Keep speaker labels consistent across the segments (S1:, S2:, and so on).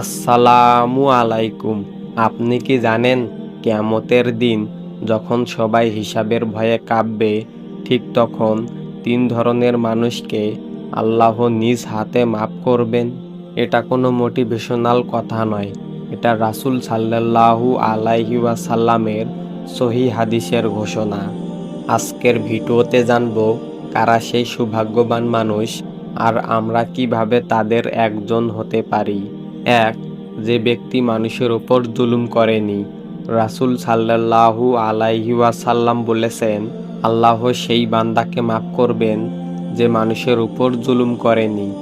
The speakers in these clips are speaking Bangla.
S1: আসসালামু আলাইকুম। আপনি কি জানেন, কেয়ামতের দিন যখন সবাই হিসাবের ভয়ে কাঁপবে, ঠিক তখন তিন ধরনের মানুষকে আল্লাহ নিজ হাতে মাফ করবেন। এটা কোনো মোটিভেশনাল কথা নয়। এটা রাসূল সাল্লাল্লাহু আলাইহি ওয়াসাল্লামের সহি হাদিসের ঘোষণা। আজকের ভিডিওতে জানব, কারা সেই সৌভাগ্যবান মানুষ আর আমরা কীভাবে তাদের একজন হতে পারি। এক, যে ব্যক্তি মানুষের ওপর জুলুম করেনি। রাসূল সাল্লাল্লাহু আলাইহি ওয়াসাল্লাম বলেছেন, আল্লাহ সেই বান্দাকে মাফ করবেন যে মানুষের উপর জুলুম করেনি।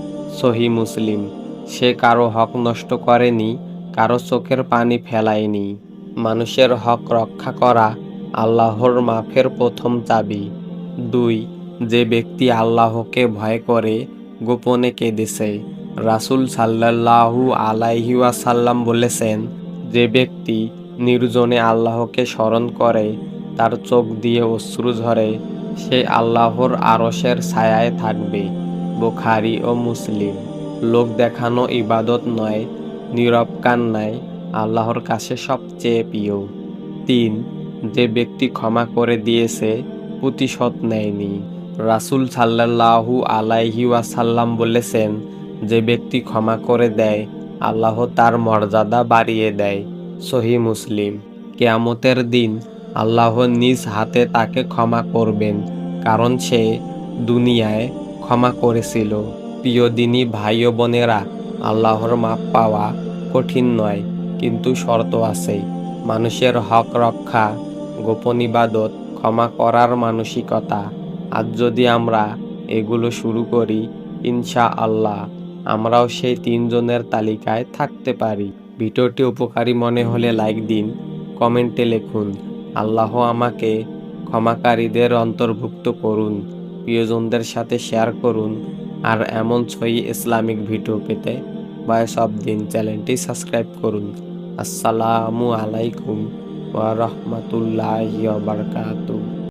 S1: সহি মুসলিম। সে কারও হক নষ্ট করেনি, কারও চোখের পানি ফেলায়নি। মানুষের হক রক্ষা করা আল্লাহর মাফের প্রথম চাবি। দুই, যে ব্যক্তি আল্লাহকে ভয় করে, গোপনে কেঁদেছে। রাসূল সাল্লাল্লাহু আলাইহি ওয়াসাল্লাম বলেছেন, যে ব্যক্তি নির্জনে আল্লাহকে স্মরণ করে, তার চোখ দিয়ে অশ্রু ঝরে, সে আল্লাহর আরসের ছায়ায় থাকবে। বোখারি ও মুসলিম। লোক দেখানো ইবাদত নয়, নীরব কান্নায় আল্লাহর কাছে সবচেয়ে প্রিয়। তিন, যে ব্যক্তি ক্ষমা করে দিয়েছে, প্রতিশোধ নেয়নি। রাসূল সাল্লাল্লাহু আলাইহি ওয়াসাল্লাম বলেছেন যে ব্যক্তি ক্ষমা করে দেয়, আল্লাহ তার মর্যাদা বাড়িয়ে দেয়। সহি মুসলিম। কেয়ামতের দিন আল্লাহ নিজ হাতে তাকে ক্ষমা করবেন, কারণ সে দুনিয়ায় ক্ষমা করেছিল। প্রিয় দিনী ভাই বোনেরা, আল্লাহর মাপ পাওয়া কঠিন নয়, কিন্তু শর্ত আছে। মানুষের হক রক্ষা, গোপন ইবাদত, ক্ষমা করার মানসিকতা। আজ যদি আমরা এগুলো শুরু করি ইনশা আল্লাহ আমরাও সেই তিনজনের তালিকায় থাকতে পারি। ভিডিওটি উপকারী মনে হলে লাইক দিন, কমেন্টে লিখুন। আল্লাহ আমাকে ক্ষমাকারীদের অন্তর্ভুক্ত করুন, প্রিয়জনদের সাথে শেয়ার করুন, আর এমন ছয়ই ইসলামিক ভিডিও পেতে বয়স অব দিন চ্যানেলটি সাবস্ক্রাইব করুন। আসসালামু আলাইকুম ওয়া বারাকাতুহু